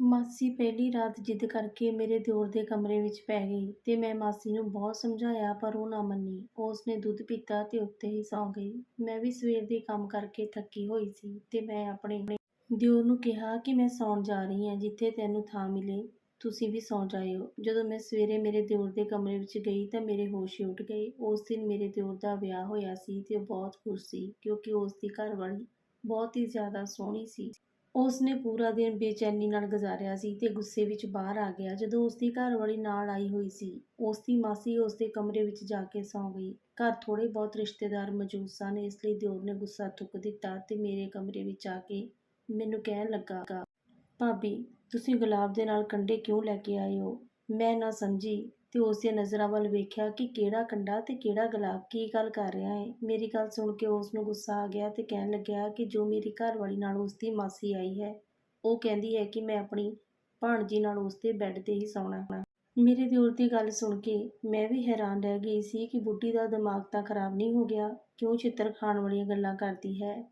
ਮਾਸੀ ਪਹਿਲੀ ਰਾਤ ਜਿੱਦ ਕਰਕੇ ਮੇਰੇ ਦਿਓਰ ਦੇ ਕਮਰੇ ਵਿੱਚ ਪੈ ਗਈ ਤੇ ਮੈਂ ਮਾਸੀ ਨੂੰ ਬਹੁਤ ਸਮਝਾਇਆ ਪਰ ਉਹ ਨਾ ਮੰਨੀ। ਉਸਨੇ ਦੁੱਧ ਪੀਤਾ ਤੇ ਉੱਤੇ ਹੀ ਸੌਂ ਗਈ। ਮੈਂ ਵੀ ਸਵੇਰ ਦੇ ਕੰਮ ਕਰਕੇ ਥੱਕੀ ਹੋਈ ਸੀ ਤੇ ਮੈਂ ਆਪਣੇ ਦਿਓਰ ਨੂੰ ਕਿਹਾ ਕਿ ਮੈਂ ਸੌਣ ਜਾ ਰਹੀ ਹਾਂ ਜਿੱਥੇ ਤੈਨੂੰ ਥਾਂ ਮਿਲੇ। ਤੁਸੀਂ ਵੀ ਸੌਂ ਜਾਇਓ। ਜਦੋਂ ਮੈਂ ਸਵੇਰੇ ਮੇਰੇ ਦਿਓਰ ਦੇ ਕਮਰੇ ਵਿੱਚ ਗਈ ਤਾਂ ਮੇਰੇ ਹੋਸ਼ ਹੀ ਉੱਡ ਗਏ। ਉਸ ਦਿਨ ਮੇਰੇ ਦਿਓਰ ਦਾ ਵਿਆਹ ਹੋਇਆ ਸੀ ਤੇ ਉਹ ਬਹੁਤ ਖੁਸ਼ ਸੀ ਕਿਉਂਕਿ ਉਸ ਦੀ ਘਰਵਾਲੀ ਬਹੁਤ ਹੀ ਜ਼ਿਆਦਾ ਸੋਹਣੀ ਸੀ। ਉਸ ਨੇ ਪੂਰਾ ਦਿਨ ਬੇਚੈਨੀ ਨਾਲ ਗੁਜ਼ਾਰਿਆ ਸੀ ਤੇ ਗੁੱਸੇ ਵਿੱਚ ਬਾਹਰ ਆ ਗਿਆ। ਜਦੋਂ ਉਸ ਦੀ ਘਰਵਾਲੀ ਨਾਲ ਆਈ ਹੋਈ ਸੀ ਉਸ ਦੀ ਮਾਸੀ ਉਸ ਦੇ ਕਮਰੇ ਵਿੱਚ ਜਾ ਕੇ ਸੌਂ ਗਈ। ਘਰ ਥੋੜੇ ਬਹੁਤ ਰਿਸ਼ਤੇਦਾਰ ਮੌਜੂਦ ਸਨ, ਇਸ ਲਈ ਦਿਓਰ ਨੇ ਗੁੱਸਾ ਥੁੱਕ ਦਿੱਤਾ ਤੇ ਮੇਰੇ ਕਮਰੇ ਵਿੱਚ ਆ ਕੇ ਮੈਨੂੰ ਕਹਿਣ ਲੱਗਾ, ਭਾਬੀ, ਤੁਸੀਂ ਗੁਲਾਬ ਦੇ ਨਾਲ ਕੰਡੇ ਕਿਉਂ ਲੈ ਕੇ ਆਏ ਹੋ? ਮੈਂ ਨਾ ਸਮਝੀ ਤੇ ਉਸ ਦੀਆਂ ਨਜ਼ਰਾਂ ਵੱਲ ਵੇਖਿਆ ਕਿ ਕਿਹੜਾ ਕੰਡਾ ਤੇ ਕਿਹੜਾ ਗੁਲਾਬ, ਕੀ ਗੱਲ ਕਰ ਰਿਹਾ ਹੈ ਮੇਰੀ ਗੱਲ ਸੁਣ ਕੇ ਉਸ ਨੂੰ ਗੁੱਸਾ ਆ ਗਿਆ ਤੇ ਕਹਿਣ ਲੱਗਿਆ ਕਿ ਜੋ ਮੇਰੀ ਘਰਵਾਲੀ ਨਾਲ ਉਸ ਦੀ ਮਾਸੀ ਆਈ ਹੈ, ਉਹ ਕਹਿੰਦੀ ਹੈ ਕਿ ਮੈਂ ਆਪਣੀ ਭਾਣਜੀ ਨਾਲ ਉਸ ਦੇ ਬੈੱਡ ਤੇ ਹੀ ਸੌਣਾ। ਹੈ ਮੇਰੇ ਦਿਓਰ ਦੀ ਗੱਲ ਸੁਣ ਕੇ ਮੈਂ ਵੀ ਹੈਰਾਨ ਰਹਿ ਗਈ ਸੀ ਕਿ ਬੁੱਢੀ ਦਾ ਦਿਮਾਗ ਤਾਂ ਖਰਾਬ ਨਹੀਂ ਹੋ ਗਿਆ, ਕਿਉਂ ਚਿੱਤਰ ਖਾਣ ਵਾਲੀਆਂ ਗੱਲਾਂ ਕਰਦੀ ਹੈ?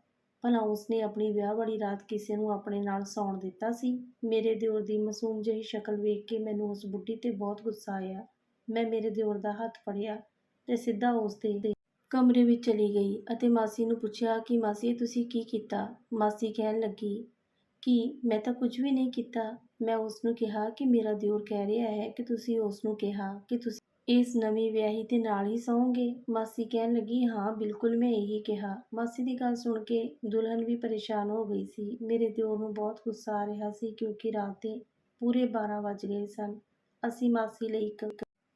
ਭਲਾ ਉਸਨੇ ਆਪਣੀ ਵਿਆਹ ਵਾਲੀ ਰਾਤ ਕਿਸੇ ਨੂੰ ਆਪਣੇ ਨਾਲ ਸੌਣ ਦਿੱਤਾ ਸੀ। ਮੇਰੇ ਦਿਓਰ ਦੀ ਮਾਸੂਮ ਜਿਹੀ ਸ਼ਕਲ ਵੇਖ ਕੇ ਮੈਨੂੰ ਉਸ ਬੁੱਢੀ ਤੇ ਬਹੁਤ ਗੁੱਸਾ ਆਇਆ। ਮੈਂ ਮੇਰੇ ਦਿਓਰ ਦਾ ਹੱਥ ਫੜਿਆ ਤੇ ਸਿੱਧਾ ਉਸ ਦੇ ਕਮਰੇ ਵਿੱਚ ਚਲੀ ਗਈ ਅਤੇ ਮਾਸੀ ਨੂੰ ਪੁੱਛਿਆ ਕਿ ਮਾਸੀ, ਤੁਸੀਂ ਕੀ ਕੀਤਾ? ਮਾਸੀ ਕਹਿਣ ਲੱਗੀ ਕਿ ਮੈਂ ਤਾਂ ਕੁਝ ਵੀ ਨਹੀਂ ਕੀਤਾ। ਮੈਂ ਉਸ ਨੂੰ ਕਿਹਾ ਕਿ ਮੇਰਾ ਦਿਓਰ ਕਹਿ ਰਿਹਾ ਹੈ ਕਿ ਤੁਸੀਂ ਉਸ ਨੂੰ ਕਿਹਾ ਕਿ ਤੁਸੀਂ ਇਸ ਨਵੀਂ ਵਿਆਹੀ ਦੇ ਨਾਲ ਹੀ ਸੌਂਗੇ। ਮਾਸੀ ਕਹਿਣ ਲੱਗੀ, ਹਾਂ, ਬਿਲਕੁਲ ਮੈਂ ਇਹੀ ਕਿਹਾ। ਮਾਸੀ ਦੀ ਗੱਲ ਸੁਣ ਕੇ ਦੁਲਹਨ ਵੀ ਪਰੇਸ਼ਾਨ ਹੋ ਗਈ ਸੀ। ਮੇਰੇ ਦਿਓਰ ਨੂੰ ਬਹੁਤ ਗੁੱਸਾ ਆ ਰਿਹਾ ਸੀ ਕਿਉਂਕਿ ਰਾਤ ਦੇ ਪੂਰੇ 12 ਵੱਜ ਗਏ ਸਨ। ਅਸੀਂ ਮਾਸੀ ਲਈ ਇੱਕ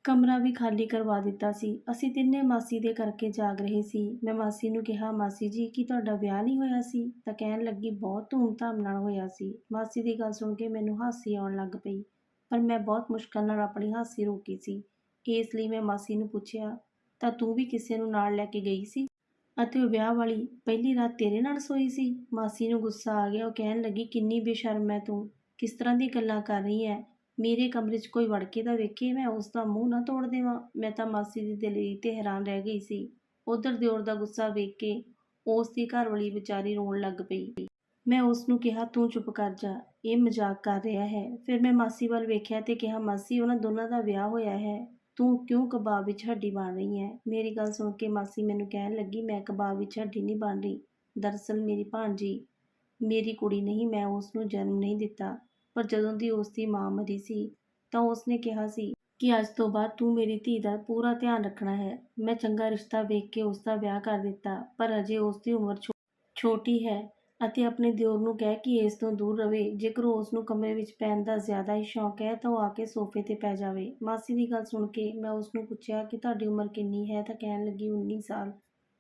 ਕਮਰਾ ਵੀ ਖਾਲੀ ਕਰਵਾ ਦਿੱਤਾ ਸੀ। ਅਸੀਂ ਤਿੰਨੇ ਮਾਸੀ ਦੇ ਕਰਕੇ ਜਾਗ ਰਹੇ ਸੀ। ਮੈਂ ਮਾਸੀ ਨੂੰ ਕਿਹਾ, ਮਾਸੀ ਜੀ, ਕੀ ਤੁਹਾਡਾ ਵਿਆਹ ਨਹੀਂ ਹੋਇਆ ਸੀ? ਤਾਂ ਕਹਿਣ ਲੱਗੀ, ਬਹੁਤ ਧੂਮਧਾਮ ਨਾਲ ਹੋਇਆ ਸੀ। ਮਾਸੀ ਦੀ ਗੱਲ ਸੁਣ ਕੇ ਮੈਨੂੰ ਹਾਸੀ ਆਉਣ ਲੱਗ ਪਈ, ਪਰ ਮੈਂ ਬਹੁਤ ਮੁਸ਼ਕਲ ਨਾਲ ਆਪਣੀ ਹਾਸੀ ਰੋਕੀ ਸੀ। ਇਸ ਲਈ ਮੈਂ ਮਾਸੀ ਨੂੰ ਪੁੱਛਿਆ, ਤਾਂ ਤੂੰ ਵੀ ਕਿਸੇ ਨੂੰ ਨਾਲ ਲੈ ਕੇ ਗਈ ਸੀ? ਅਤੇ ਉਹ ਵਿਆਹ ਵਾਲੀ ਪਹਿਲੀ ਰਾਤ ਤੇਰੇ ਨਾਲ ਸੋਈ ਸੀ? ਮਾਸੀ ਨੂੰ ਗੁੱਸਾ ਆ ਗਿਆ। ਉਹ ਕਹਿਣ ਲੱਗੀ, ਕਿੰਨੀ ਬੇਸ਼ਰਮ ਹੈ ਤੂੰ। ਕਿਸ ਤਰ੍ਹਾਂ ਦੀ ਗੱਲਾਂ ਕਰ ਰਹੀ ਹੈ ਮੇਰੇ ਕਮਰੇ 'ਚ ਕੋਈ ਵੜ ਕੇ ਤਾਂ ਵੇਖੇ ਮੈਂ, ਉਸ ਦਾ ਮੂੰਹ ਨਾ ਤੋੜ ਦੇਵਾਂ। ਮੈਂ ਤਾਂ ਮਾਸੀ ਦੀ ਦਲੇਰੀ ਤੇ ਹੈਰਾਨ ਰਹਿ ਗਈ ਸੀ। ਉਧਰ ਦਿਓਰ ਦਾ ਗੁੱਸਾ ਵੇਖ ਕੇ ਉਸ ਦੀ ਘਰਵਾਲੀ ਵਿਚਾਰੀ ਰੋਣ ਲੱਗ ਪਈ। ਮੈਂ ਉਸ ਨੂੰ ਕਿਹਾ, ਤੂੰ ਚੁੱਪ ਕਰ ਜਾ। ਇਹ ਮਜ਼ਾਕ ਕਰ ਰਿਹਾ ਹੈ। ਫਿਰ ਮੈਂ ਮਾਸੀ ਵੱਲ ਵੇਖਿਆ ਤੇ ਕਿਹਾ, ਮਾਸੀ, ਉਹਨਾਂ ਦੋਨਾਂ ਦਾ ਵਿਆਹ ਹੋਇਆ ਹੈ। ਤੂੰ ਕਿਉਂ ਕਬਾਬ ਵਿੱਚ ਹੱਡੀ ਬਣ ਰਹੀ ਹੈ ਮੇਰੀ ਗੱਲ ਸੁਣ ਕੇ ਮਾਸੀ ਮੈਨੂੰ ਕਹਿਣ ਲੱਗੀ, ਮੈਂ ਕਬਾਬ ਵਿੱਚ ਹੱਡੀ ਨਹੀਂ ਬਣ ਰਹੀ। ਦਰਅਸਲ ਮੇਰੀ ਭਾਣਜੀ, ਮੇਰੀ ਕੁੜੀ ਨਹੀਂ, ਮੈਂ ਉਸ ਨੂੰ ਜਨਮ ਨਹੀਂ ਦਿੱਤਾ। ਪਰ ਜਦੋਂ ਦੀ ਉਸ ਦੀ ਮਾਂ ਮਰੀ ਸੀ, ਤਾਂ ਉਸ ਨੇ ਕਿਹਾ ਸੀ ਕਿ ਅੱਜ ਤੋਂ ਬਾਅਦ ਤੂੰ ਮੇਰੀ ਧੀ ਦਾ ਪੂਰਾ ਧਿਆਨ ਰੱਖਣਾ ਹੈ। ਮੈਂ ਚੰਗਾ ਰਿਸ਼ਤਾ ਵੇਖ ਕੇ ਉਸ ਦਾ ਵਿਆਹ ਕਰ ਦਿੱਤਾ, ਪਰ ਅਜੇ ਉਸ ਦੀ ਉਮਰ ਛੋਟੀ ਹੈ। ਅਤੇ ਆਪਣੇ ਦਿਓਰ ਨੂੰ ਕਹਿ ਕਿ ਇਸ ਤੋਂ ਦੂਰ ਰਵੇ। ਜੇਕਰ ਉਸ ਨੂੰ ਕਮਰੇ ਵਿੱਚ ਪੈਣ ਦਾ ਜ਼ਿਆਦਾ ਹੀ ਸ਼ੌਕ ਹੈ, ਤਾਂ ਉਹ ਆ ਕੇ ਸੋਫੇ ਤੇ ਪੈ ਜਾਵੇ। ਮਾਸੀ ਦੀ ਗੱਲ ਸੁਣ ਕੇ ਮੈਂ ਉਸ ਨੂੰ ਪੁੱਛਿਆ ਕਿ ਤੁਹਾਡੀ ਉਮਰ ਕਿੰਨੀ ਹੈ? ਤਾਂ ਕਹਿਣ ਲੱਗੀ 19 ਸਾਲ।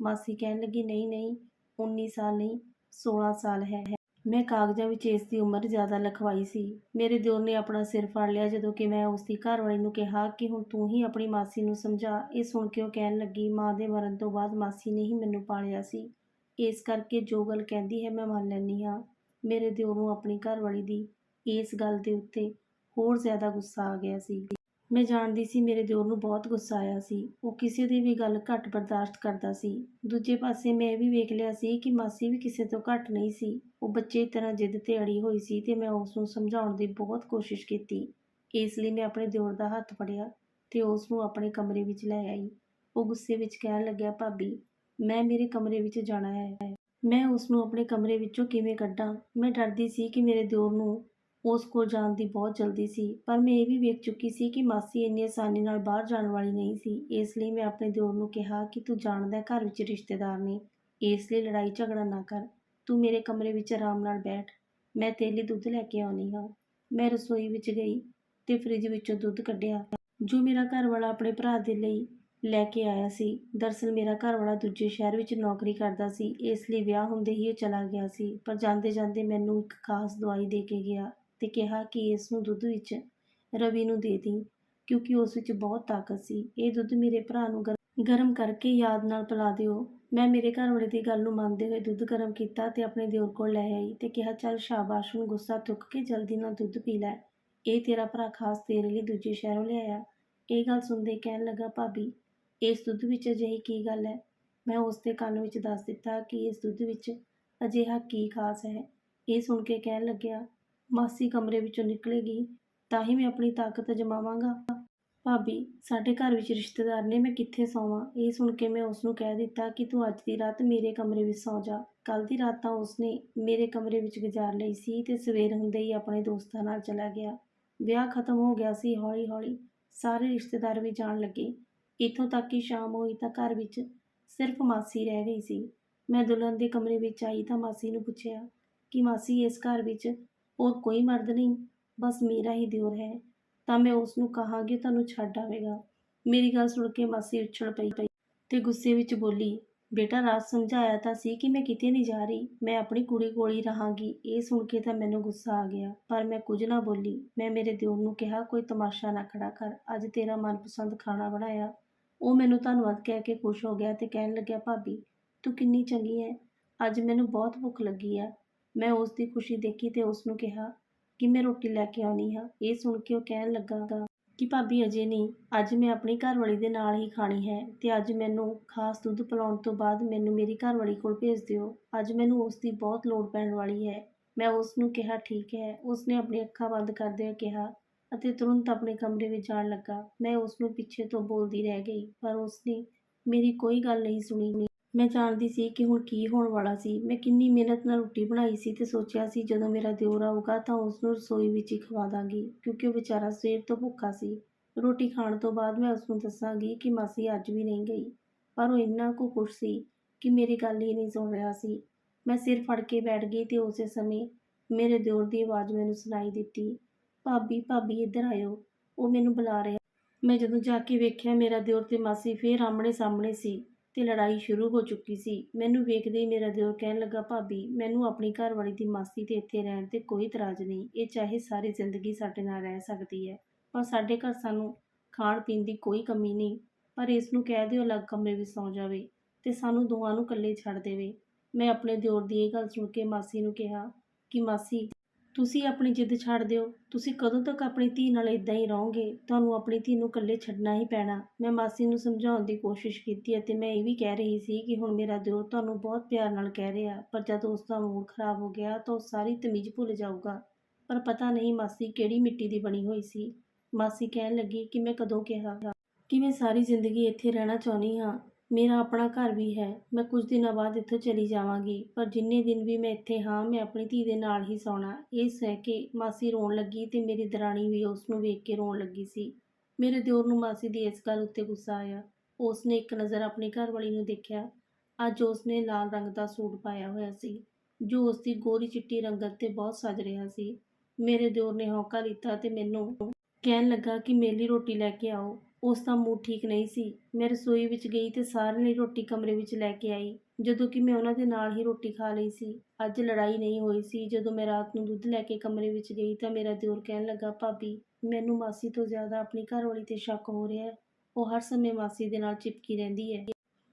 ਮਾਸੀ ਕਹਿਣ ਲੱਗੀ, ਨਹੀਂ ਨਹੀਂ 19 ਸਾਲ ਨਹੀਂ 16 ਸਾਲ ਹੈ। ਮੈਂ ਕਾਗਜ਼ਾਂ ਵਿੱਚ ਇਸ ਦੀ ਉਮਰ ਜ਼ਿਆਦਾ ਲਿਖਵਾਈ ਸੀ। ਮੇਰੇ ਦਿਓਰ ਨੇ ਆਪਣਾ ਸਿਰ ਫੜ ਲਿਆ ਜਦੋਂ ਕਿ ਮੈਂ ਉਸ ਦੀ ਘਰਵਾਲੀ ਨੂੰ ਕਿਹਾ ਕਿ ਹੁਣ ਤੂੰ ਹੀ ਆਪਣੀ ਮਾਸੀ ਨੂੰ ਸਮਝਾ। ਇਹ ਸੁਣ ਕੇ ਉਹ ਕਹਿਣ ਲੱਗੀ, ਮਾਂ ਦੇ ਮਰਨ ਤੋਂ ਬਾਅਦ ਮਾਸੀ ਨੇ ਹੀ ਮੈਨੂੰ ਪਾਲਿਆ ਸੀ। ਇਸ ਕਰਕੇ ਜੋ ਗੱਲ ਕਹਿੰਦੀ ਹੈ ਮੈਂ ਮੰਨ ਲੈਂਦੀ ਹਾਂ, ਮੇਰੇ ਦਿਓਰ ਨੂੰ ਆਪਣੀ ਘਰਵਾਲੀ ਦੀ ਇਸ ਗੱਲ ਦੇ ਉੱਤੇ ਹੋਰ ਜ਼ਿਆਦਾ ਗੁੱਸਾ ਆ ਗਿਆ ਸੀ। ਮੈਂ ਜਾਣਦੀ ਸੀ ਮੇਰੇ ਦਿਓਰ ਨੂੰ ਬਹੁਤ ਗੁੱਸਾ ਆਇਆ ਸੀ। ਉਹ ਕਿਸੇ ਦੀ ਵੀ ਗੱਲ ਘੱਟ ਬਰਦਾਸ਼ਤ ਕਰਦਾ ਸੀ। ਦੂਜੇ ਪਾਸੇ ਮੈਂ ਇਹ ਵੀ ਵੇਖ ਲਿਆ ਸੀ ਕਿ ਮਾਸੀ ਵੀ ਕਿਸੇ ਤੋਂ ਘੱਟ ਨਹੀਂ ਸੀ। ਉਹ ਬੱਚੇ ਤਰ੍ਹਾਂ ਜਿੱਦ ਤੇ ਅੜੀ ਹੋਈ ਸੀ ਤੇ ਮੈਂ ਉਸ ਨੂੰ ਸਮਝਾਉਣ ਦੀ ਬਹੁਤ ਕੋਸ਼ਿਸ਼ ਕੀਤੀ। ਇਸ ਲਈ ਮੈਂ ਆਪਣੇ ਦਿਓਰ ਦਾ ਹੱਥ ਫੜਿਆ ਤੇ ਉਸ ਨੂੰ ਆਪਣੇ ਕਮਰੇ ਵਿੱਚ ਲੈ ਆਈ। ਉਹ ਗੁੱਸੇ ਵਿੱਚ ਕਹਿਣ ਲੱਗਿਆ, ਭਾਬੀ ਮੈਂ ਮੇਰੇ ਕਮਰੇ ਵਿੱਚ ਜਾਣਾ ਹੈ। ਮੈਂ ਉਸ ਨੂੰ ਆਪਣੇ ਕਮਰੇ ਵਿੱਚੋਂ ਕਿਵੇਂ ਕੱਢਾਂ? ਮੈਂ ਡਰਦੀ ਸੀ ਕਿ ਮੇਰੇ ਦਿਓਰ ਨੂੰ ਉਸ ਕੋਲ ਜਾਣ ਦੀ ਬਹੁਤ ਜਲਦੀ ਸੀ, ਪਰ ਮੈਂ ਇਹ ਵੀ ਵੇਖ ਚੁੱਕੀ ਸੀ ਕਿ ਮਾਸੀ ਇੰਨੀ ਆਸਾਨੀ ਨਾਲ ਬਾਹਰ ਜਾਣ ਵਾਲੀ ਨਹੀਂ ਸੀ। ਇਸ ਲਈ ਮੈਂ ਆਪਣੇ ਦਿਓਰ ਨੂੰ ਕਿਹਾ ਕਿ ਤੂੰ ਜਾਣਦਾ ਘਰ ਵਿੱਚ ਰਿਸ਼ਤੇਦਾਰ ਨੇ, ਇਸ ਲਈ ਲੜਾਈ ਝਗੜਾ ਨਾ ਕਰ। ਤੂੰ ਮੇਰੇ ਕਮਰੇ ਵਿੱਚ ਆਰਾਮ ਨਾਲ ਬੈਠ। ਮੈਂ ਤੇਰੇ ਲਈ ਦੁੱਧ ਲੈ ਕੇ ਆਉਣੀ ਹਾਂ। ਮੈਂ ਰਸੋਈ ਵਿੱਚ ਗਈ ਤੇ ਫ੍ਰਿਜ ਵਿੱਚੋਂ ਦੁੱਧ ਕੱਢਿਆ। ਜੋ ਮੇਰਾ ਘਰ ਵਾਲਾ ਆਪਣੇ ਭਰਾ ਦੇ ਲਈ ਲੈ ਕੇ ਆਇਆ ਸੀ। ਦਰਸਲ ਮੇਰਾ ਘਰ ਵਾਲਾ ਦੂਜੇ ਸ਼ਹਿਰ ਵਿੱਚ ਨੌਕਰੀ ਕਰਦਾ ਸੀ। ਇਸ ਲਈ ਵਿਆਹ ਹੁੰਦੇ ਹੀ ਉਹ ਚਲਾ ਗਿਆ ਸੀ। ਪਰ ਜਾਂਦੇ ਜਾਂਦੇ ਮੈਨੂੰ ਇੱਕ ਖਾਸ ਦਵਾਈ ਦੇ ਕੇ ਗਿਆ ਤੇ ਕਿਹਾ ਕਿ ਇਸ ਨੂੰ ਦੁੱਧ ਵਿੱਚ ਰਵੀ ਨੂੰ ਦੇ ਦੀ, ਕਿਉਂਕਿ ਉਸ ਵਿੱਚ ਬਹੁਤ ਤਾਕਤ ਸੀ। ਇਹ ਦੁੱਧ ਮੇਰੇ ਭਰਾ ਨੂੰ ਗਰਮ ਕਰਕੇ ਯਾਦ ਨਾਲ ਪਿਲਾ ਦਿਓ। ਮੈਂ ਮੇਰੇ ਘਰ ਵਾਲੇ ਦੀ ਗੱਲ ਨੂੰ ਮੰਨਦੇ ਹੋਏ ਦੁੱਧ ਗਰਮ ਕੀਤਾ ਤੇ ਆਪਣੇ ਦਿਓਰ ਕੋਲ ਲੈ ਆਈ ਤੇ ਕਿਹਾ, ਚੱਲ ਸ਼ਾਬਾਸ਼, ਹੁਣ ਗੁੱਸਾ ਥੁੱਕ ਕੇ ਜਲਦੀ ਨਾਲ ਦੁੱਧ ਪੀ ਲੈ। ਇਹ ਤੇਰਾ ਭਰਾ ਖਾਸ ਤੇਰੇ ਲਈ ਦੂਜੇ ਸ਼ਹਿਰੋਂ ਲਿਆਇਆ ਇਹ ਗੱਲ ਸੁਣਦੇ ਕਹਿਣ ਲੱਗਾ ਭਾਬੀ ਇਸ ਦੁੱਧ ਵਿੱਚ ਅਜਿਹੀ ਕੀ ਗੱਲ ਹੈ? ਮੈਂ ਉਸ ਦੇ ਕੰਨ ਵਿੱਚ ਦੱਸ ਦਿੱਤਾ ਕਿ ਇਸ ਦੁੱਧ ਵਿੱਚ ਅਜਿਹਾ ਕੀ ਖਾਸ ਹੈ। ਇਹ ਸੁਣ ਕੇ ਕਹਿਣ ਲੱਗਿਆ, ਮਾਸੀ ਕਮਰੇ ਵਿੱਚੋਂ ਨਿਕਲੇਗੀ, ਤਾਂ ਹੀ ਮੈਂ ਆਪਣੀ ਤਾਕਤ ਅਜਮਾਵਾਂਗਾ। ਭਾਬੀ, ਸਾਡੇ ਘਰ ਵਿੱਚ ਰਿਸ਼ਤੇਦਾਰ ਨੇ ਮੈਂ ਕਿੱਥੇ ਸੌਵਾਂ? ਇਹ ਸੁਣ ਕੇ ਮੈਂ ਉਸ ਨੂੰ ਕਹਿ ਦਿੱਤਾ ਕਿ ਤੂੰ ਅੱਜ ਦੀ ਰਾਤ ਮੇਰੇ ਕਮਰੇ ਵਿੱਚ ਸੌ ਜਾ। ਕੱਲ ਦੀ ਰਾਤ ਤਾਂ ਉਸਨੇ ਮੇਰੇ ਕਮਰੇ ਵਿੱਚ ਗੁਜ਼ਾਰ ਲਈ ਸੀ ਤੇ ਸਵੇਰ ਹੁੰਦੇ ਹੀ ਆਪਣੇ ਦੋਸਤਾਂ ਨਾਲ ਚਲਾ ਗਿਆ। ਵਿਆਹ ਖਤਮ ਹੋ ਗਿਆ ਸੀ ਹੌਲੀ ਹੌਲੀ ਸਾਰੇ ਰਿਸ਼ਤੇਦਾਰ ਵੀ ਜਾਣ ਲੱਗੇ। ਇੱਥੋਂ ਤੱਕ ਕਿ ਸ਼ਾਮ ਹੋਈ ਤਾਂ ਘਰ ਵਿੱਚ ਸਿਰਫ ਮਾਸੀ ਰਹਿ ਗਈ ਸੀ। ਮੈਂ ਦੁਲਹਨ ਦੇ ਕਮਰੇ ਵਿੱਚ ਆਈ ਤਾਂ ਮਾਸੀ ਨੂੰ ਪੁੱਛਿਆ ਕਿ ਮਾਸੀ, ਇਸ ਘਰ ਵਿੱਚ ਹੋਰ ਕੋਈ ਮਰਦ ਨਹੀਂ? ਬਸ ਮੇਰਾ ਹੀ ਦਿਓਰ ਹੈ। ਤਾਂ ਮੈਂ ਉਸ ਨੂੰ ਕਹਾਂਗੀ, ਤੁਹਾਨੂੰ ਛੱਡ ਆਵੇਗਾ। ਮੇਰੀ ਗੱਲ ਸੁਣ ਕੇ ਮਾਸੀ ਉੱਛਲ ਪਈ ਪਈ ਤੇ ਗੁੱਸੇ ਵਿੱਚ ਬੋਲੀ, ਬੇਟਾ, ਰਾਤ ਸਮਝਾਇਆ ਤਾਂ ਸੀ ਕਿ ਮੈਂ ਕਿਤੇ ਨਹੀਂ ਜਾ ਰਹੀ। ਮੈਂ ਆਪਣੀ ਕੁੜੀ ਕੋਲ ਹੀ ਰਹਾਂਗੀ। ਇਹ ਸੁਣ ਕੇ ਤਾਂ ਮੈਨੂੰ ਗੁੱਸਾ ਆ ਗਿਆ, ਪਰ ਮੈਂ ਕੁਝ ਨਾ ਬੋਲੀ। ਮੈਂ ਮੇਰੇ ਦਿਓਰ ਨੂੰ ਕਿਹਾ, ਕੋਈ ਤਮਾਸ਼ਾ ਨਾ ਖੜਾ ਕਰ। ਅੱਜ ਤੇਰਾ ਮਨਪਸੰਦ ਖਾਣਾ ਬਣਾਇਆ। ਉਹ ਮੈਨੂੰ ਧੰਨਵਾਦ ਕਹਿ ਕੇ ਖੁਸ਼ ਹੋ ਗਿਆ ਤੇ ਕਹਿਣ ਲੱਗਿਆ, ਭਾਬੀ, ਤੂੰ ਕਿੰਨੀ ਚੰਗੀ ਹੈ ਅੱਜ ਮੈਨੂੰ ਬਹੁਤ ਭੁੱਖ ਲੱਗੀ ਆ ਮੈਂ ਉਸ ਦੀ ਖੁਸ਼ੀ ਦੇਖੀ ਤੇ ਉਸ ਨੂੰ ਕਿਹਾ ਕਿ ਮੈਂ ਰੋਟੀ ਲੈ ਕੇ ਆਉਣੀ ਹਾਂ ਇਹ ਸੁਣ ਕੇ ਉਹ ਕਹਿਣ ਲੱਗਾ ਕਿ ਭਾਬੀ, ਅਜੇ ਨਹੀਂ। ਅੱਜ ਮੈਂ ਆਪਣੀ ਘਰਵਾਲੀ ਦੇ ਨਾਲ ਹੀ ਖਾਣੀ ਹੈ ਤੇ ਅੱਜ ਮੈਨੂੰ ਖਾਸ ਦੁੱਧ ਪਿਲਾਉਣ ਤੋਂ ਬਾਅਦ ਮੈਨੂੰ ਮੇਰੀ ਘਰਵਾਲੀ ਕੋਲ ਭੇਜ ਦਿਓ। ਅੱਜ ਮੈਨੂੰ ਉਸ ਦੀ ਬਹੁਤ ਲੋੜ ਪੈਣ ਵਾਲੀ ਹੈ। ਮੈਂ ਉਸ ਨੂੰ ਕਿਹਾ, ਠੀਕ ਹੈ। ਉਸ ਨੇ ਆਪਣੀ ਅੱਖਾਂ ਬੰਦ ਕਰਦੇ ਹੋਏ ਕਿਹਾ ਅਤੇ ਤੁਰੰਤ ਆਪਣੇ ਕਮਰੇ ਵਿੱਚ ਜਾਣ ਲੱਗਾ। ਮੈਂ ਉਸ ਨੂੰ ਪਿੱਛੇ ਤੋਂ ਬੋਲਦੀ ਰਹਿ ਗਈ, ਪਰ ਉਸ ਨੇ ਮੇਰੀ ਕੋਈ ਗੱਲ ਨਹੀਂ ਸੁਣੀ। ਮੈਂ ਜਾਣਦੀ ਸੀ ਕਿ ਹੁਣ ਕੀ ਹੋਣ ਵਾਲਾ ਸੀ। ਮੈਂ ਕਿੰਨੀ ਮਿਹਨਤ ਨਾਲ ਰੋਟੀ ਬਣਾਈ ਸੀ ਤੇ ਸੋਚਿਆ ਸੀ, ਜਦੋਂ ਮੇਰਾ ਦਿਓਰ ਆਊਗਾ ਤਾਂ ਉਸ ਨੂੰ ਰਸੋਈ ਵਿੱਚ ਹੀ ਖਵਾ ਦਾਂਗੀ, ਕਿਉਂਕਿ ਉਹ ਵਿਚਾਰਾ ਸਵੇਰ ਤੋਂ ਭੁੱਖਾ ਸੀ। ਰੋਟੀ ਖਾਣ ਤੋਂ ਬਾਅਦ ਮੈਂ ਉਸ ਨੂੰ ਦੱਸਾਂਗੀ ਕਿ ਮਾਸੀ ਅੱਜ ਵੀ ਨਹੀਂ ਗਈ, ਪਰ ਉਹ ਇੰਨਾ ਕੁ ਖੁਸ਼ ਸੀ ਕਿ ਮੇਰੀ ਗੱਲ ਹੀ ਨਹੀਂ ਸੁਣ ਰਿਹਾ ਸੀ। ਮੈਂ ਸਿਰ ਫੜ ਕੇ ਬੈਠ ਗਈ ਤੇ ਉਸੇ ਸਮੇਂ ਮੇਰੇ ਦਿਓਰ ਦੀ ਆਵਾਜ਼ ਮੈਨੂੰ ਸੁਣਾਈ ਦਿੱਤੀ। ਭਾਬੀ ਭਾਬੀ ਇੱਧਰ ਆਇਓ। ਉਹ ਮੈਨੂੰ ਬੁਲਾ ਰਿਹਾ। ਮੈਂ ਜਦੋਂ ਜਾ ਕੇ ਵੇਖਿਆ, ਮੇਰਾ ਦਿਓਰ ਤੇ ਮਾਸੀ ਫੇਰ ਆਮਣੇ ਸਾਹਮਣੇ ਸੀ ਤੇ ਲੜਾਈ ਸ਼ੁਰੂ ਹੋ ਚੁੱਕੀ ਸੀ। ਮੈਨੂੰ ਵੇਖਦੇ ਹੀ ਮੇਰਾ ਦਿਓਰ ਕਹਿਣ ਲੱਗਾ, ਭਾਬੀ, ਮੈਨੂੰ ਆਪਣੀ ਘਰਵਾਲੀ ਦੀ ਮਾਸੀ ਤੇ ਇੱਥੇ ਰਹਿਣ ਤੇ ਕੋਈ ਇਤਰਾਜ਼ ਨਹੀਂ। ਇਹ ਚਾਹੇ ਸਾਰੀ ਜ਼ਿੰਦਗੀ ਸਾਡੇ ਨਾਲ ਰਹਿ ਸਕਦੀ ਹੈ, ਪਰ ਸਾਡੇ ਘਰ ਸਾਨੂੰ ਖਾਣ ਪੀਣ ਦੀ ਕੋਈ ਕਮੀ ਨਹੀਂ। ਪਰ ਇਸ ਨੂੰ ਕਹਿ ਦਿਓ, ਅਲੱਗ ਕਮਰੇ ਵਿੱਚ ਸੌ ਜਾਵੇ ਤੇ ਸਾਨੂੰ ਦੋਵਾਂ ਨੂੰ ਇਕੱਲੇ ਛੱਡ ਦੇਵੇ। ਮੈਂ ਆਪਣੇ ਦਿਓਰ ਦੀ ਇਹ ਗੱਲ ਸੁਣ ਕੇ ਮਾਸੀ ਨੂੰ ਕਿਹਾ ਕਿ, ਮਾਸੀ ਤੁਸੀਂ ਆਪਣੀ ਜਿੱਦ ਛੱਡ ਦਿਓ। ਤੁਸੀਂ ਕਦੋਂ ਤੱਕ ਆਪਣੀ ਧੀ ਨਾਲ ਇਦਾਂ ਹੀ ਰਹੋਗੇ? ਤੁਹਾਨੂੰ ਆਪਣੀ ਧੀ ਨੂੰ ਇਕੱਲੇ ਛੱਡਣਾ ਹੀ ਪੈਣਾ। ਮੈਂ ਮਾਸੀ ਨੂੰ ਸਮਝਾਉਣ ਦੀ ਕੋਸ਼ਿਸ਼ ਕੀਤੀ ਅਤੇ ਮੈਂ ਇਹ ਵੀ ਕਹਿ ਰਹੀ ਸੀ ਕਿ ਹੁਣ ਮੇਰਾ ਦਿਓਰ ਤੁਹਾਨੂੰ ਬਹੁਤ ਪਿਆਰ ਨਾਲ ਕਹਿ ਰਿਹਾ, ਪਰ ਜਦ ਉਸ ਦਾ ਮੂਡ ਖਰਾਬ ਹੋ ਗਿਆ ਤਾਂ ਉਹ ਸਾਰੀ ਤਮੀਜ਼ ਭੁੱਲ ਜਾਊਗਾ। ਪਰ ਪਤਾ ਨਹੀਂ ਮਾਸੀ ਕਿਹੜੀ ਮਿੱਟੀ ਦੀ ਬਣੀ ਹੋਈ ਸੀ। ਮਾਸੀ ਕਹਿਣ ਲੱਗੀ ਕਿ ਮੈਂ ਕਦੋਂ ਕਿਹਾ ਕਿ ਮੈਂ ਸਾਰੀ ਜ਼ਿੰਦਗੀ ਇੱਥੇ ਰਹਿਣਾ ਚਾਹੁੰਦੀ ਹਾਂ। ਮੇਰਾ ਆਪਣਾ ਘਰ ਵੀ ਹੈ। ਮੈਂ ਕੁਝ ਦਿਨਾਂ ਬਾਅਦ ਇੱਥੋਂ ਚਲੀ ਜਾਵਾਂਗੀ। ਪਰ ਜਿੰਨੇ ਦਿਨ ਵੀ ਮੈਂ ਇੱਥੇ ਹਾਂ, ਮੈਂ ਆਪਣੀ ਧੀ ਦੇ ਨਾਲ ਹੀ ਸੌਣਾ। ਇਹ ਸਹਿ ਕੇ ਮਾਸੀ ਰੋਣ ਲੱਗੀ ਤੇ ਮੇਰੀ ਦਰਾਣੀ ਵੀ ਉਸ ਨੂੰ ਵੇਖ ਕੇ ਰੋਣ ਲੱਗੀ ਸੀ। ਮੇਰੇ ਦਿਓਰ ਨੂੰ ਮਾਸੀ ਦੀ ਇਸ ਗੱਲ ਉੱਤੇ ਗੁੱਸਾ ਆਇਆ। ਉਸ ਨੇ ਇੱਕ ਨਜ਼ਰ ਆਪਣੀ ਘਰਵਾਲੀ ਨੂੰ ਦੇਖਿਆ। ਅੱਜ ਉਸ ਨੇ ਲਾਲ ਰੰਗ ਦਾ ਸੂਟ ਪਾਇਆ ਹੋਇਆ ਸੀ, ਜੋ ਉਸ ਦੀ ਗੋਰੀ ਚਿੱਟੀ ਰੰਗਤ ਤੇ ਬਹੁਤ ਸਜ ਰਿਹਾ ਸੀ। ਮੇਰੇ ਦਿਓਰ ਨੇ ਹੌਕਾ ਲਿੱਤਾ ਤੇ ਮੈਨੂੰ ਕਹਿਣ ਲੱਗਾ ਕਿ ਮੇਰੇ ਰੋਟੀ ਲੈ ਕੇ ਆਓ। ਉਸ ਦਾ ਮੂਡ ਠੀਕ ਨਹੀਂ ਸੀ। ਮੈਂ ਰਸੋਈ ਵਿੱਚ ਗਈ ਤੇ ਸਾਰਿਆਂ ਲਈ ਰੋਟੀ ਕਮਰੇ ਵਿੱਚ ਲੈ ਕੇ ਆਈ। ਜਦੋਂ ਕਿ ਮੈਂ ਉਹਨਾਂ ਦੇ ਨਾਲ ਹੀ ਰੋਟੀ ਖਾ ਲਈ ਸੀ। ਅੱਜ ਲੜਾਈ ਨਹੀਂ ਹੋਈ ਸੀ। ਜਦੋਂ ਮੈਂ ਰਾਤ ਨੂੰ ਦੁੱਧ ਲੈ ਕੇ ਕਮਰੇ ਵਿੱਚ ਗਈ ਤਾਂ ਮੇਰਾ ਦਿਓਰ ਕਹਿਣ ਲੱਗਾ, ਭਾਬੀ, ਮੈਨੂੰ ਮਾਸੀ ਤੋਂ ਜ਼ਿਆਦਾ ਆਪਣੀ ਘਰਵਾਲੀ ਤੇ ਸ਼ੱਕ ਹੋ ਰਿਹਾ ਹੈ। ਉਹ ਹਰ ਸਮੇਂ ਮਾਸੀ ਦੇ ਨਾਲ ਚਿਪਕੀ ਰਹਿੰਦੀ ਹੈ।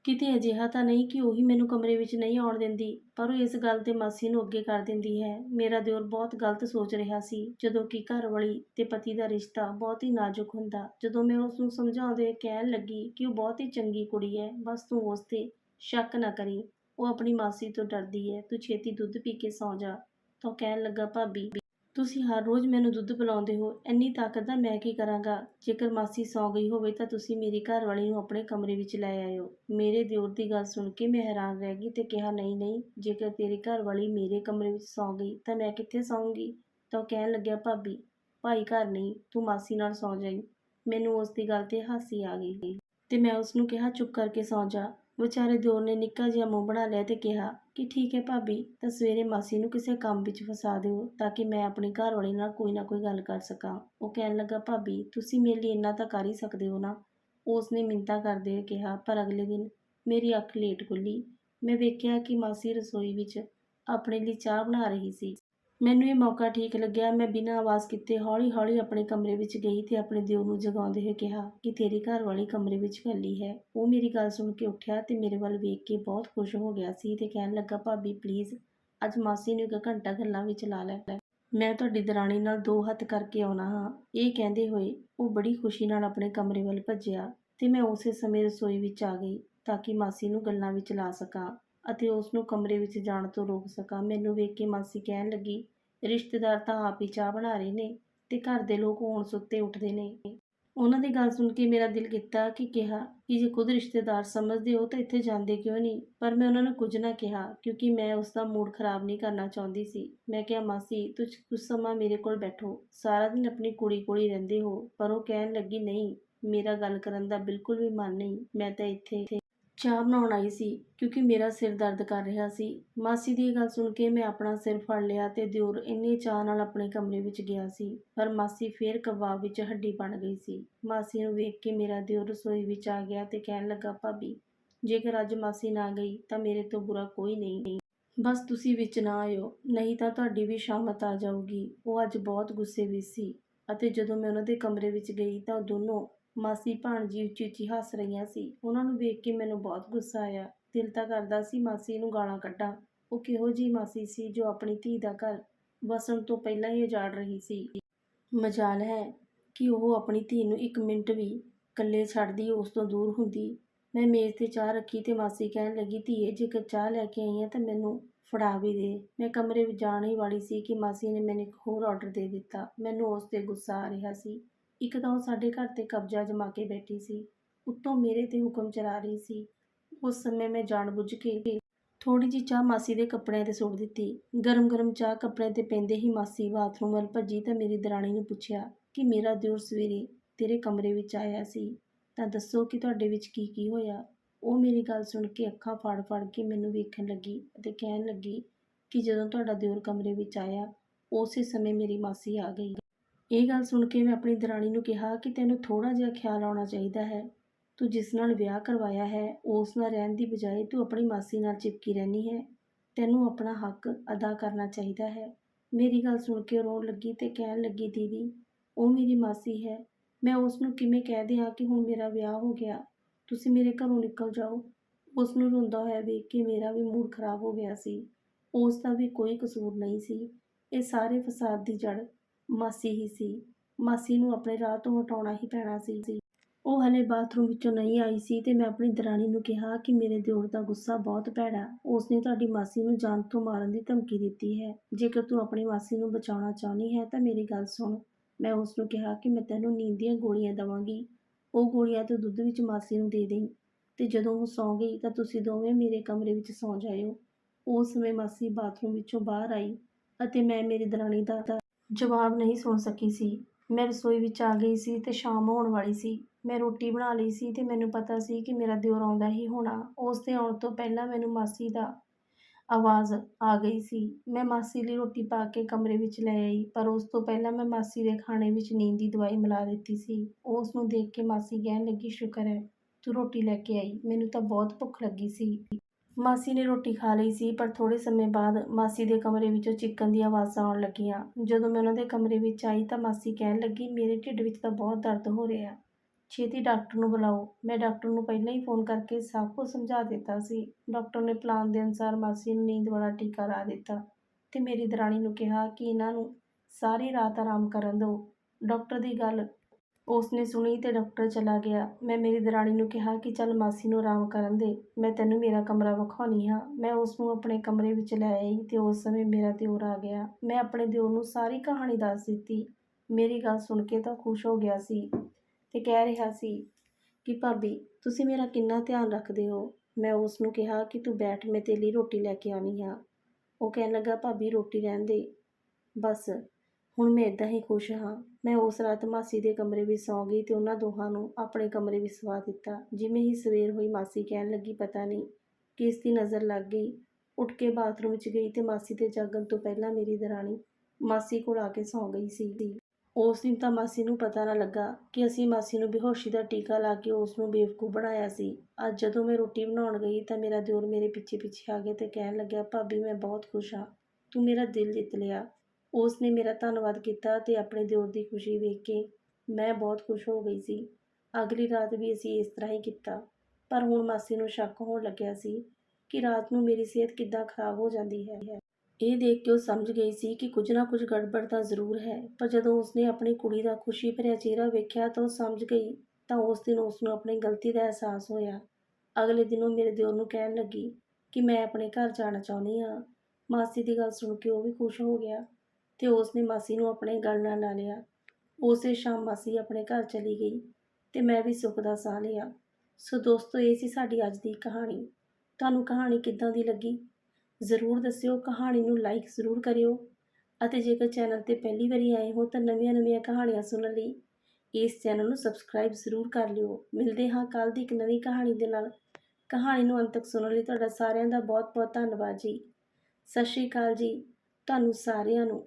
ਕਿਤੇ ਅਜਿਹਾ ਤਾਂ ਨਹੀਂ ਕਿ ਉਹੀ ਮੈਨੂੰ ਕਮਰੇ ਵਿੱਚ ਨਹੀਂ ਆਉਣ ਦਿੰਦੀ, ਪਰ ਉਹ ਇਸ ਗੱਲ ਤੇ ਮਾਸੀ ਨੂੰ ਅੱਗੇ ਕਰ ਦਿੰਦੀ ਹੈ। ਮੇਰਾ ਦਿਓਰ ਬਹੁਤ ਗਲਤ ਸੋਚ ਰਿਹਾ ਸੀ, ਜਦੋਂ ਕਿ ਘਰਵਾਲੀ ਤੇ ਪਤੀ ਦਾ ਰਿਸ਼ਤਾ ਬਹੁਤ ਹੀ ਨਾਜ਼ੁਕ ਹੁੰਦਾ। ਜਦੋਂ ਮੈਂ ਉਸ ਨੂੰ ਸਮਝਾਉਂਦੇ ਹੋਏ ਕਹਿਣ ਲੱਗੀ ਕਿ ਉਹ ਬਹੁਤ ਹੀ ਚੰਗੀ ਕੁੜੀ ਹੈ, ਬਸ ਤੂੰ ਉਸ ਤੇ ਸ਼ੱਕ ਨਾ ਕਰੀ। ਉਹ ਆਪਣੀ ਮਾਸੀ ਤੋਂ ਡਰਦੀ ਹੈ, ਤੂੰ ਛੇਤੀ ਦੁੱਧ ਪੀ ਕੇ ਸੌਂ ਜਾ। ਤਾਂ ਕਹਿਣ ਲੱਗਾ, ਭਾਬੀ ਤੁਸੀਂ ਹਰ ਰੋਜ਼ ਮੈਨੂੰ ਦੁੱਧ ਪਿਲਾਉਂਦੇ ਹੋ, ਇੰਨੀ ਤਾਕਤ ਦਾ ਮੈਂ ਕੀ ਕਰਾਂਗਾ? ਜੇਕਰ ਮਾਸੀ ਸੌ ਗਈ ਹੋਵੇ ਤਾਂ ਤੁਸੀਂ ਮੇਰੀ ਘਰਵਾਲੀ ਨੂੰ ਆਪਣੇ ਕਮਰੇ ਵਿੱਚ ਲੈ ਆਇਓ। ਮੇਰੇ ਦਿਓਰ ਦੀ ਗੱਲ ਸੁਣ ਕੇ ਮੈਂ ਹੈਰਾਨ ਰਹਿ ਗਈ ਤੇ ਕਿਹਾ, ਨਹੀਂ ਨਹੀਂ, ਜੇਕਰ ਤੇਰੀ ਘਰਵਾਲੀ ਮੇਰੇ ਕਮਰੇ ਵਿੱਚ ਸੌ ਗਈ ਤਾਂ ਮੈਂ ਕਿੱਥੇ ਸੌਂਗੀ? ਤਾਂ ਉਹ ਕਹਿਣ ਲੱਗਿਆ, ਭਾਬੀ, ਭਾਈ ਘਰ ਨਹੀਂ, ਤੂੰ ਮਾਸੀ ਨਾਲ ਸੌ ਜਾਈ। ਮੈਨੂੰ ਉਸ ਦੀ ਗੱਲ ਤੇ ਹਾਸੀ ਆ ਗਈ ਤੇ ਮੈਂ ਉਸ ਨੂੰ ਕਿਹਾ, ਚੁੱਪ ਕਰਕੇ ਸੌ ਜਾ। ਵਿਚਾਰੇ ਦਿਓਰ ਨੇ ਨਿੱਕਾ ਜਿਹਾ ਮੂੰਹ ਬਣਾ ਲਿਆ ਤੇ ਕਿਹਾ ਕਿ ਠੀਕ ਹੈ ਭਾਬੀ, ਤਾਂ ਸਵੇਰੇ ਮਾਸੀ ਨੂੰ ਕਿਸੇ ਕੰਮ ਵਿੱਚ ਫਸਾ ਦਿਓ ਤਾਂ ਕਿ ਮੈਂ ਆਪਣੀ ਘਰਵਾਲੀ ਨਾਲ ਕੋਈ ਨਾ ਕੋਈ ਗੱਲ ਕਰ ਸਕਾਂ। ਉਹ ਕਹਿਣ ਲੱਗਾ, ਭਾਬੀ, ਤੁਸੀਂ ਮੇਰੇ ਲਈ ਇੰਨਾ ਤਾਂ ਕਰ ਹੀ ਸਕਦੇ ਹੋ ਨਾ? ਉਸ ਨੇ ਮਿੰਤਾ ਕਰਦੇ ਹੋਏ ਕਿਹਾ, ਪਰ ਅਗਲੇ ਦਿਨ ਮੇਰੀ ਅੱਖ ਲੇਟ ਖੁੱਲੀ। ਮੈਂ ਵੇਖਿਆ ਕਿ ਮਾਸੀ ਰਸੋਈ ਵਿੱਚ ਆਪਣੇ ਲਈ ਚਾਹ ਬਣਾ ਰਹੀ ਸੀ। ਮੈਨੂੰ ਇਹ ਮੌਕਾ ਠੀਕ ਲੱਗਿਆ। ਮੈਂ ਬਿਨਾਂ ਆਵਾਜ਼ ਕੀਤੇ ਹੌਲੀ-ਹੌਲੀ ਆਪਣੇ ਕਮਰੇ ਵਿੱਚ ਗਈ ਤੇ ਆਪਣੇ ਦਿਓ ਨੂੰ ਜਗਾਉਂਦੇ ਹੋਏ ਕਿਹਾ ਕਿ ਤੇਰੀ ਘਰਵਾਲੀ ਕਮਰੇ ਵਿੱਚ ਇਕੱਲੀ ਹੈ। ਉਹ ਮੇਰੀ ਗੱਲ ਸੁਣ ਕੇ ਉੱਠਿਆ ਤੇ ਮੇਰੇ ਵੱਲ ਵੇਖ ਕੇ ਬਹੁਤ ਖੁਸ਼ ਹੋ ਗਿਆ ਸੀ ਤੇ ਕਹਿਣ ਲੱਗਾ, ਭਾਬੀ ਪਲੀਜ਼ ਅੱਜ ਮਾਸੀ ਨੂੰ ਇੱਕ ਘੰਟਾ ਗੱਲਾਂ ਵਿੱਚ ਲਾ ਲੈ। ਮੈਂ ਤੁਹਾਡੀ ਦਰਾਣੀ ਨਾਲ ਦੋ ਹੱਥ ਕਰਕੇ ਆਉਣਾ ਹਾਂ। ਇਹ ਕਹਿੰਦੇ ਹੋਏ ਉਹ ਬੜੀ ਖੁਸ਼ੀ ਨਾਲ ਆਪਣੇ ਕਮਰੇ ਵੱਲ ਭੱਜਿਆ ਤੇ ਮੈਂ ਉਸੇ ਸਮੇਂ ਰਸੋਈ ਵਿੱਚ ਆ ਗਈ ਤਾਂ ਕਿ ਮਾਸੀ ਨੂੰ ਗੱਲਾਂ ਵਿੱਚ ਲਾ ਸਕਾਂ। ਅਤੇ ਉਸ ਨੂੰ ਕਮਰੇ ਵਿੱਚ ਜਾਣ ਤੋਂ ਰੋਕ ਸਕਾਂ। ਮੈਨੂੰ ਵੇਖ ਕੇ ਮਾਸੀ ਕਹਿਣ ਲੱਗੀ, ਰਿਸ਼ਤੇਦਾਰ ਤਾਂ ਆਪ ਹੀ ਚਾਹ ਬਣਾ ਰਹੇ ਨੇ ਤੇ ਘਰ ਦੇ ਲੋਕ ਹੁਣ ਸੁੱਤੇ ਉੱਠਦੇ ਨੇ। ਉਹਨਾਂ ਦੀ ਗੱਲ ਸੁਣ ਕੇ ਮੇਰਾ ਦਿਲ ਕੀਤਾ ਕਿ ਕਿਹਾ ਕਿ ਜੇ ਖੁਦ ਰਿਸ਼ਤੇਦਾਰ ਸਮਝਦੇ ਹੋ ਤਾਂ ਇੱਥੇ ਜਾਂਦੇ ਕਿਉਂ ਨਹੀਂ? ਪਰ ਮੈਂ ਉਹਨਾਂ ਨੂੰ ਕੁਝ ਨਾ ਕਿਹਾ, ਕਿਉਂਕਿ ਮੈਂ ਉਸ ਦਾ ਮੂਡ ਖਰਾਬ ਨਹੀਂ ਕਰਨਾ ਚਾਹੁੰਦੀ ਸੀ। ਮੈਂ ਕਿਹਾ, ਮਾਸੀ, ਤੁਸੀਂ ਕੁਝ ਸਮਾਂ ਮੇਰੇ ਕੋਲ ਬੈਠੋ। ਸਾਰਾ ਦਿਨ ਆਪਣੀ ਕੁੜੀ ਕੋਲ ਹੀ ਰਹਿੰਦੇ ਹੋ। ਪਰ ਉਹ ਕਹਿਣ ਲੱਗੀ, ਨਹੀਂ, ਮੇਰਾ ਗੱਲ ਕਰਨ ਦਾ ਬਿਲਕੁਲ ਵੀ ਮਨ ਨਹੀਂ। ਮੈਂ ਤਾਂ ਇੱਥੇ ਚਾਹ ਬਣਾਉਣ ਆਈ ਸੀ ਕਿਉਂਕਿ ਮੇਰਾ ਸਿਰ ਦਰਦ ਕਰ ਰਿਹਾ ਸੀ। ਮਾਸੀ ਦੀ ਇਹ ਗੱਲ ਸੁਣ ਕੇ ਮੈਂ ਆਪਣਾ ਸਿਰ ਫੜ ਲਿਆ ਤੇ ਦਿਓਰ ਇੰਨੇ ਚਾਹ ਨਾਲ ਆਪਣੇ ਕਮਰੇ ਵਿੱਚ ਗਿਆ ਸੀ, ਪਰ ਮਾਸੀ ਫੇਰ ਕਬਾਬ ਵਿੱਚ ਹੱਡੀ ਬਣ ਗਈ ਸੀ। ਮਾਸੀ ਨੂੰ ਵੇਖ ਕੇ ਮੇਰਾ ਦਿਓਰ ਰਸੋਈ ਵਿੱਚ ਆ ਗਿਆ ਤੇ ਕਹਿਣ ਲੱਗਾ, ਭਾਬੀ, ਜੇਕਰ ਅੱਜ ਮਾਸੀ ਨਾ ਗਈ ਤਾਂ ਮੇਰੇ ਤੋਂ ਬੁਰਾ ਕੋਈ ਨਹੀਂ। ਬਸ ਤੁਸੀਂ ਵਿੱਚ ਨਾ ਆਇਓ, ਨਹੀਂ ਤਾਂ ਤੁਹਾਡੀ ਵੀ ਸ਼ਾਮਤ ਆ ਜਾਊਗੀ। ਉਹ ਅੱਜ ਬਹੁਤ ਗੁੱਸੇ ਵਿੱਚ ਸੀ ਅਤੇ ਜਦੋਂ ਮੈਂ ਉਹਨਾਂ ਦੇ ਕਮਰੇ ਵਿੱਚ ਗਈ ਤਾਂ ਦੋਨੋਂ ਮਾਸੀ ਭਾਣਜੀ ਉੱਚੀ ਉੱਚੀ ਹੱਸ ਰਹੀਆਂ ਸੀ। ਉਹਨਾਂ ਨੂੰ ਵੇਖ ਕੇ ਮੈਨੂੰ ਬਹੁਤ ਗੁੱਸਾ ਆਇਆ। ਦਿਲ ਤਾਂ ਕਰਦਾ ਸੀ ਮਾਸੀ ਨੂੰ ਗਾਲਾਂ ਕੱਢਾਂ। ਉਹ ਕਿਹੋ ਜੀ ਮਾਸੀ ਸੀ ਜੋ ਆਪਣੀ ਧੀ ਦਾ ਘਰ ਵਸਣ ਤੋਂ ਪਹਿਲਾਂ ਹੀ ਉਜਾੜ ਰਹੀ ਸੀ। ਮਜਾਲ ਹੈ ਕਿ ਉਹ ਆਪਣੀ ਧੀ ਨੂੰ ਇੱਕ ਮਿੰਟ ਵੀ ਇਕੱਲੇ ਛੱਡਦੀ ਉਸ ਤੋਂ ਦੂਰ ਹੁੰਦੀ। ਮੈਂ ਮੇਜ਼ ਤੇ ਚਾਹ ਰੱਖੀ ਤੇ ਮਾਸੀ ਕਹਿਣ ਲੱਗੀ, ਧੀਏ, ਜੇਕਰ ਚਾਹ ਲੈ ਕੇ ਆਈ ਹੈ ਤਾਂ ਮੈਨੂੰ ਫੜਾ ਵੀ ਦੇ। ਮੈਂ ਕਮਰੇ ਵਿੱਚ ਜਾਣ ਹੀ ਵਾਲੀ ਸੀ ਕਿ ਮਾਸੀ ਨੇ ਮੈਨੂੰ ਇੱਕ ਹੋਰ ਆਰਡਰ ਦੇ ਦਿੱਤਾ। ਮੈਨੂੰ ਉਸ ਤੇ ਗੁੱਸਾ ਆ ਰਿਹਾ ਸੀ। ਇੱਕ ਤਾਂ ਉਹ ਸਾਡੇ ਘਰ ਤੇ ਕਬਜ਼ਾ ਜਮਾ ਕੇ ਬੈਠੀ ਸੀ। ਉੱਤੋਂ ਮੇਰੇ ਤੇ ਹੁਕਮ ਚਲਾ ਰਹੀ ਸੀ। ਉਸ ਸਮੇਂ ਮੈਂ ਜਾਣਬੁੱਝ ਕੇ ਥੋੜੀ ਜਿਹੀ ਚਾਹ ਮਾਸੀ ਦੇ ਕੱਪੜਿਆਂ ਤੇ ਸੁੱਟ ਦਿੱਤੀ। ਗਰਮ-ਗਰਮ ਚਾਹ ਕੱਪੜਿਆਂ ਤੇ ਪੈਂਦੇ ਹੀ ਮਾਸੀ ਬਾਥਰੂਮ ਵੱਲ ਭੱਜੀ ਤਾਂ ਮੇਰੀ ਦਰਾਣੀ ਨੂੰ ਪੁੱਛਿਆ ਕਿ, ਮੇਰਾ ਦਿਓਰ ਸਵੇਰੇ ਤੇਰੇ ਕਮਰੇ ਵਿੱਚ ਆਇਆ ਸੀ। ਤਾਂ ਦੱਸੋ ਕਿ ਤੁਹਾਡੇ ਵਿੱਚ ਕੀ ਕੀ ਹੋਇਆ? ਉਹ ਮੇਰੀ ਗੱਲ ਸੁਣ ਕੇ ਅੱਖਾਂ ਫਾੜ-ਫਾੜ ਕੇ ਮੈਨੂੰ ਵੇਖਣ ਲੱਗੀ ਅਤੇ ਕਹਿਣ ਲੱਗੀ ਕਿ ਜਦੋਂ ਤੁਹਾਡਾ ਦਿਓਰ ਕਮਰੇ ਵਿੱਚ ਆਇਆ, ਉਸੇ ਸਮੇਂ ਮੇਰੀ ਮਾਸੀ ਆ ਗਈ। ਇਹ ਗੱਲ ਸੁਣ ਕੇ ਮੈਂ ਆਪਣੀ ਦਰਾਣੀ ਨੂੰ ਕਿਹਾ ਕਿ ਤੈਨੂੰ ਥੋੜਾ ਜਿਹਾ ਖਿਆਲ ਆਉਣਾ ਚਾਹੀਦਾ ਹੈ। ਤੂੰ ਜਿਸ ਨਾਲ ਵਿਆਹ ਕਰਵਾਇਆ ਹੈ, ਉਸ ਨਾਲ ਰਹਿਣ ਦੀ ਬਜਾਏ ਤੂੰ ਆਪਣੀ ਮਾਸੀ ਨਾਲ ਚਿਪਕੀ ਰਹਿਣੀ ਹੈ। ਤੈਨੂੰ ਆਪਣਾ ਹੱਕ ਅਦਾ ਕਰਨਾ ਚਾਹੀਦਾ ਹੈ। ਮੇਰੀ ਗੱਲ ਸੁਣ ਕੇ ਰੋਣ ਲੱਗੀ ਤੇ ਕਹਿਣ ਲੱਗੀ, ਦੀਦੀ, ਉਹ ਮੇਰੀ ਮਾਸੀ ਹੈ। ਮੈਂ ਉਸ ਨੂੰ ਕਿਵੇਂ ਕਹਿ ਦਿਆਂ ਕਿ ਹੁਣ ਮੇਰਾ ਵਿਆਹ ਹੋ ਗਿਆ? ਤੁਸੀਂ ਮੇਰੇ ਘਰੋਂ ਨਿਕਲ ਜਾਓ। ਉਸ ਨੂੰ ਰੋਂਦਾ ਹੋਇਆ ਵੇਖ ਕੇ ਮੇਰਾ ਵੀ ਮੂਡ ਖਰਾਬ ਹੋ ਗਿਆ ਸੀ। ਉਸ ਦਾ ਵੀ ਕੋਈ ਕਸੂਰ ਨਹੀਂ ਸੀ। ਇਹ ਸਾਰੇ ਫਸਾਦ ਦੀ ਜੜ ਮਾਸੀ ਹੀ ਸੀ। ਮਾਸੀ ਨੂੰ ਆਪਣੇ ਰਾਹ ਤੋਂ ਹਟਾਉਣਾ ਹੀ ਪੈਣਾ ਸੀ। ਉਹ ਹਲੇ ਬਾਥਰੂਮ ਵਿੱਚੋਂ ਨਹੀਂ ਆਈ ਸੀ ਤੇ ਮੈਂ ਆਪਣੀ ਦਰਾਣੀ ਨੂੰ ਕਿਹਾ ਕਿ ਮੇਰੇ ਦਿਓਰ ਦਾ ਗੁੱਸਾ ਬਹੁਤ ਭੈੜਾ। ਉਸਨੇ ਤੁਹਾਡੀ ਮਾਸੀ ਨੂੰ ਜਾਨ ਤੋਂ ਮਾਰਨ ਦੀ ਧਮਕੀ ਦਿੱਤੀ ਹੈ। ਜੇਕਰ ਤੂੰ ਆਪਣੀ ਮਾਸੀ ਨੂੰ ਬਚਾਉਣਾ ਚਾਹੁੰਦੀ ਹੈ ਤਾਂ ਮੇਰੀ ਗੱਲ ਸੁਣ। ਮੈਂ ਉਸ ਨੂੰ ਕਿਹਾ ਕਿ ਮੈਂ ਤੈਨੂੰ ਨੀਂਦ ਦੀਆਂ ਗੋਲੀਆਂ ਦਵਾਂਗੀ। ਉਹ ਗੋਲੀਆਂ ਤੂੰ ਦੁੱਧ ਵਿੱਚ ਮਾਸੀ ਨੂੰ ਦੇ ਦੇਈਂ। ਤੇ ਜਦੋਂ ਉਹ ਸੌਂ ਗਈ ਤਾਂ ਤੁਸੀਂ ਦੋਵੇਂ ਮੇਰੇ ਕਮਰੇ ਵਿੱਚ ਸੌਂ ਜਾਇਓ। ਉਸ ਸਮੇਂ ਮਾਸੀ ਬਾਥਰੂਮ ਵਿੱਚੋਂ ਬਾਹਰ ਆਈ ਅਤੇ ਮੈਂ ਮੇਰੀ ਦਰਾਣੀ ਦਾ ਦਾ ਜਵਾਬ ਨਹੀਂ ਸੁਣ ਸਕੀ ਸੀ। ਮੈਂ ਰਸੋਈ ਵਿੱਚ ਆ ਗਈ ਸੀ ਤੇ ਸ਼ਾਮ ਹੋਣ ਵਾਲੀ ਸੀ। ਮੈਂ ਰੋਟੀ ਬਣਾ ਲਈ ਸੀ ਤੇ ਮੈਨੂੰ ਪਤਾ ਸੀ ਕਿ ਮੇਰਾ ਦਿਓਰ ਆਉਂਦਾ ਹੀ ਹੋਣਾ। ਉਸ ਦੇ ਆਉਣ ਤੋਂ ਪਹਿਲਾਂ ਮੈਨੂੰ ਮਾਸੀ ਦਾ ਆਵਾਜ਼ ਆ ਗਈ ਸੀ। ਮੈਂ ਮਾਸੀ ਲਈ ਰੋਟੀ ਪਾ ਕੇ ਕਮਰੇ ਵਿੱਚ ਲੈ ਆਈ, ਪਰ ਉਸ ਤੋਂ ਪਹਿਲਾਂ ਮੈਂ ਮਾਸੀ ਦੇ ਖਾਣੇ ਵਿੱਚ ਨੀਂਦ ਦੀ ਦਵਾਈ ਮਿਲਾ ਦਿੱਤੀ ਸੀ। ਉਸ ਨੂੰ ਦੇਖ ਕੇ ਮਾਸੀ ਕਹਿਣ ਲੱਗੀ, ਸ਼ੁਕਰ ਹੈ, ਤੂੰ ਰੋਟੀ ਲੈ ਕੇ ਆਈ। ਮੈਨੂੰ ਤਾਂ ਬਹੁਤ ਭੁੱਖ ਲੱਗੀ ਸੀ। ਮਾਸੀ ਨੇ ਰੋਟੀ ਖਾ ਲਈ ਸੀ, ਪਰ ਥੋੜੇ ਸਮੇਂ ਬਾਅਦ ਮਾਸੀ ਦੇ ਕਮਰੇ ਵਿੱਚੋਂ ਚਿੱਕਣ ਦੀਆਂ ਆਵਾਜ਼ਾਂ ਆਉਣ ਲੱਗੀਆਂ। ਜਦੋਂ ਮੈਂ ਉਹਨਾਂ ਦੇ ਕਮਰੇ ਵਿੱਚ ਆਈ ਤਾਂ ਮਾਸੀ ਕਹਿਣ ਲੱਗੀ, ਮੇਰੇ ਢਿੱਡ ਵਿੱਚ ਤਾਂ ਬਹੁਤ ਦਰਦ ਹੋ ਰਿਹਾ। ਛੇਤੀ ਡਾਕਟਰ ਨੂੰ ਬੁਲਾਓ। ਮੈਂ ਡਾਕਟਰ ਨੂੰ ਪਹਿਲਾਂ ਹੀ ਫੋਨ ਕਰਕੇ ਸਭ ਕੁਝ ਸਮਝਾ ਦਿੱਤਾ ਸੀ। ਡਾਕਟਰ ਨੇ ਪਲਾਨ ਦੇ ਅਨੁਸਾਰ ਮਾਸੀ ਨੂੰ ਨੀਂਦ ਵਾਲਾ ਟੀਕਾ ਲਾ ਦਿੱਤਾ ਤੇ ਮੇਰੀ ਦਰਾਣੀ ਨੂੰ ਕਿਹਾ ਕਿ ਇਹਨਾਂ ਨੂੰ ਸਾਰੀ ਰਾਤ ਆਰਾਮ ਕਰਨ ਦਿਓ। ਡਾਕਟਰ ਦੀ ਗੱਲ ਉਸ ਨੇ ਸੁਣੀ ਤੇ ਡਾਕਟਰ ਚਲਾ ਗਿਆ। ਮੈਂ ਮੇਰੀ ਦਰਾਣੀ ਨੂੰ ਕਿਹਾ ਕਿ ਚੱਲ ਮਾਸੀ ਨੂੰ ਆਰਾਮ ਕਰਨ ਦੇ। ਮੈਂ ਤੈਨੂੰ ਮੇਰਾ ਕਮਰਾ ਵਿਖਾਉਣੀ ਹਾਂ। ਮੈਂ ਉਸ ਨੂੰ ਆਪਣੇ ਕਮਰੇ ਵਿੱਚ ਲੈ ਆਈ ਤੇ ਉਸ ਸਮੇਂ ਮੇਰਾ ਦਿਓਰ ਆ ਗਿਆ। ਮੈਂ ਆਪਣੇ ਦਿਓਰ ਨੂੰ ਸਾਰੀ ਕਹਾਣੀ ਦੱਸ ਦਿੱਤੀ। ਮੇਰੀ ਗੱਲ ਸੁਣ ਕੇ ਤਾਂ ਖੁਸ਼ ਹੋ ਗਿਆ ਸੀ ਤੇ ਕਹਿ ਰਿਹਾ ਸੀ ਕਿ, ਭਾਬੀ, ਤੁਸੀਂ ਮੇਰਾ ਕਿੰਨਾ ਧਿਆਨ ਰੱਖਦੇ ਹੋ? ਮੈਂ ਉਸ ਨੂੰ ਕਿਹਾ ਕਿ, ਤੂੰ ਬੈਠ, ਮੈਂ ਤੇਰੇ ਲਈ ਰੋਟੀ ਲੈ ਕੇ ਆਉਣੀ ਆ ਉਹ ਕਹਿਣ ਲੱਗਾ, ਭਾਬੀ, ਰੋਟੀ ਰਹਿਣ ਦੇ। ਬਸ। ਹੁਣ ਮੈਂ ਇਦਾਂ ਹੀ ਖੁਸ਼ ਹਾਂ। ਮੈਂ ਉਸ ਰਾਤ ਮਾਸੀ ਦੇ ਕਮਰੇ ਵਿੱਚ ਸੌਂ ਗਈ ਤੇ ਉਹਨਾਂ ਦੋਹਾਂ ਨੂੰ ਆਪਣੇ ਕਮਰੇ ਵਿੱਚ ਸਵਾ ਦਿੱਤਾ। ਜਿਵੇਂ ਹੀ ਸਵੇਰ ਹੋਈ ਮਾਸੀ ਕਹਿਣ ਲੱਗੀ, ਪਤਾ ਨਹੀਂ ਕਿਸ ਦੀ ਨਜ਼ਰ ਲੱਗ ਗਈ? ਉੱਠ ਕੇ ਬਾਥਰੂਮ ਵਿੱਚ ਗਈ ਤੇ ਮਾਸੀ ਦੇ ਜਾਗਣ ਤੋਂ ਪਹਿਲਾਂ ਮੇਰੀ ਦਰਾਣੀ ਮਾਸੀ ਕੋਲ ਆ ਕੇ ਸੌਂ ਗਈ ਸੀ। ਉਸ ਦਿਨ ਤਾਂ ਮਾਸੀ ਨੂੰ ਪਤਾ ਨਾ ਲੱਗਾ ਕਿ ਅਸੀਂ ਮਾਸੀ ਨੂੰ ਬੇਹੋਸ਼ੀ ਦਾ ਟੀਕਾ ਲਾ ਕੇ ਉਸ ਨੂੰ ਬੇਵਕੂਫ ਬਣਾਇਆ ਸੀ। ਅੱਜ ਜਦੋਂ ਮੈਂ ਰੋਟੀ ਬਣਾਉਣ ਗਈ ਤਾਂ ਮੇਰਾ ਦਿਓਰ ਮੇਰੇ ਪਿੱਛੇ ਪਿੱਛੇ ਆ ਗਿਆ ਤੇ ਕਹਿਣ ਲੱਗਿਆ, ਭਾਬੀ, ਮੈਂ ਬਹੁਤ ਖੁਸ਼ ਹਾਂ। ਤੂੰ ਮੇਰਾ ਦਿਲ ਜਿੱਤ ਲਿਆ। ਉਸ ਨੇ ਮੇਰਾ ਧੰਨਵਾਦ ਕੀਤਾ ਤੇ ਆਪਣੇ ਦਿਓਰ ਦੀ ਖੁਸ਼ੀ ਵੇਖ ਕੇ ਮੈਂ ਬਹੁਤ ਖੁਸ਼ ਹੋ ਗਈ ਸੀ। ਅਗਲੀ ਰਾਤ ਵੀ ਅਸੀਂ ਇਸ ਤਰ੍ਹਾਂ ਹੀ ਕੀਤਾ। ਪਰ ਹੁਣ ਮਾਸੀ ਨੂੰ ਸ਼ੱਕ ਹੋਣ ਲੱਗਿਆ ਸੀ ਕਿ ਰਾਤ ਨੂੰ ਮੇਰੀ ਸਿਹਤ ਕਿੱਦਾਂ ਖਰਾਬ ਹੋ ਜਾਂਦੀ ਹੈ। ਇਹ ਦੇਖ ਕੇ ਉਹ ਸਮਝ ਗਈ ਸੀ ਕਿ ਕੁਝ ਨਾ ਕੁਝ ਗੜਬੜ ਤਾਂ ਜ਼ਰੂਰ ਹੈ, ਪਰ ਜਦੋਂ ਉਸਨੇ ਆਪਣੀ ਕੁੜੀ ਦਾ ਖੁਸ਼ੀ ਭਰਿਆ ਚਿਹਰਾ ਵੇਖਿਆ ਤਾਂ ਉਹ ਸਮਝ ਗਈ ਤਾਂ ਉਸ ਦਿਨ ਉਸ ਨੂੰ ਆਪਣੀ ਗਲਤੀ ਦਾ ਅਹਿਸਾਸ ਹੋਇਆ। ਅਗਲੇ ਦਿਨ ਉਹ ਮੇਰੇ ਦਿਓਰ ਨੂੰ ਕਹਿਣ ਲੱਗੀ ਕਿ ਮੈਂ ਆਪਣੇ ਘਰ ਜਾਣਾ ਚਾਹੁੰਦੀ ਹਾਂ। ਮਾਸੀ ਦੀ ਗੱਲ ਸੁਣ ਕੇ ਉਹ ਵੀ ਖੁਸ਼ ਹੋ ਗਿਆ। ਤੇ ਉਸਨੇ ਮਾਸੀ ਨੂੰ ਆਪਣੇ ਗਲ ਨਾਲ ਲਾ ਲਿਆ। ਉਸੇ ਸ਼ਾਮ ਮਾਸੀ ਆਪਣੇ ਘਰ ਚਲੀ ਗਈ ਤੇ ਮੈਂ ਵੀ ਸੁੱਖ ਦਾ ਸਾਹ ਲਿਆ। ਸੋ ਦੋਸਤੋ, ਇਹ ਸੀ ਸਾਡੀ ਅੱਜ ਦੀ ਕਹਾਣੀ। ਤੁਹਾਨੂੰ ਕਹਾਣੀ ਕਿੱਦਾਂ ਦੀ ਲੱਗੀ? ਜ਼ਰੂਰ ਦੱਸਿਓ, ਕਹਾਣੀ ਨੂੰ ਲਾਈਕ ਜ਼ਰੂਰ ਕਰਿਓ ਅਤੇ ਜੇਕਰ ਚੈਨਲ ਤੇ ਪਹਿਲੀ ਵਾਰੀ ਆਏ ਹੋ ਤਾਂ ਨਵੀਆਂ-ਨਵੀਆਂ ਕਹਾਣੀਆਂ ਸੁਣਨ ਲਈ ਇਸ ਚੈਨਲ ਨੂੰ ਸਬਸਕ੍ਰਾਈਬ ਜ਼ਰੂਰ ਕਰ ਲਿਓ। ਮਿਲਦੇ ਹਾਂ ਕੱਲ ਦੀ ਇੱਕ ਨਵੀਂ ਕਹਾਣੀ ਦੇ ਨਾਲ। ਕਹਾਣੀ ਨੂੰ ਅੰਤ ਤੱਕ ਸੁਣਨ ਲਈ ਤੁਹਾਡਾ ਸਾਰਿਆਂ ਦਾ ਬਹੁਤ-ਬਹੁਤ ਧੰਨਵਾਦ ਜੀ। ਸਤਿ ਸ਼੍ਰੀ ਅਕਾਲ ਜੀ। ਤੁਹਾਨੂੰ ਸਾਰਿਆਂ ਨੂੰ।